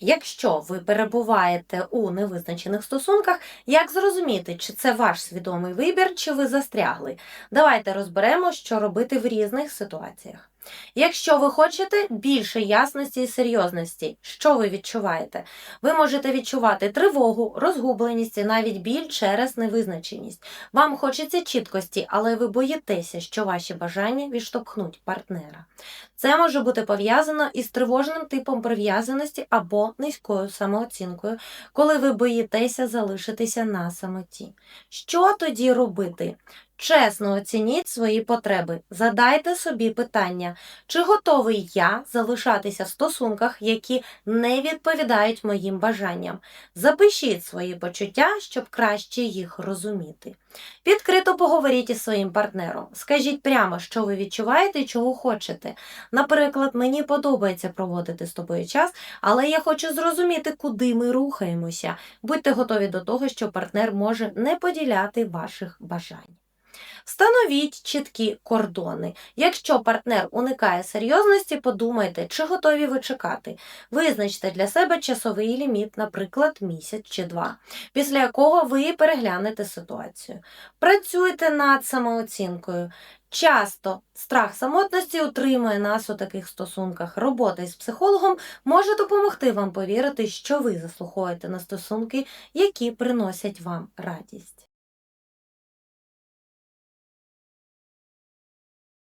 Якщо ви перебуваєте у невизначених стосунках, як зрозуміти, чи це ваш свідомий вибір, чи ви застрягли? Давайте розберемо, що робити в різних ситуаціях. Якщо ви хочете більше ясності і серйозності, що ви відчуваєте? Ви можете відчувати тривогу, розгубленість і навіть біль через невизначеність. Вам хочеться чіткості, але ви боїтеся, що ваші бажання відштовхнуть партнера. Це може бути пов'язано із тривожним типом прив'язаності або низькою самооцінкою, коли ви боїтеся залишитися на самоті. Що тоді робити? Чесно оцініть свої потреби. Задайте собі питання, чи готовий я залишатися в стосунках, які не відповідають моїм бажанням. Запишіть свої почуття, щоб краще їх розуміти. Відкрито поговоріть із своїм партнером. Скажіть прямо, що ви відчуваєте і чого хочете. Наприклад, мені подобається проводити з тобою час, але я хочу зрозуміти, куди ми рухаємося. Будьте готові до того, що партнер може не поділяти ваших бажань. Встановіть чіткі кордони. Якщо партнер уникає серйозності, подумайте, чи готові ви чекати. Визначте для себе часовий ліміт, наприклад, місяць чи два, після якого ви переглянете ситуацію. Працюйте над самооцінкою. Часто страх самотності утримує нас у таких стосунках. Робота із психологом може допомогти вам повірити, що ви заслуховуєте на стосунки, які приносять вам радість.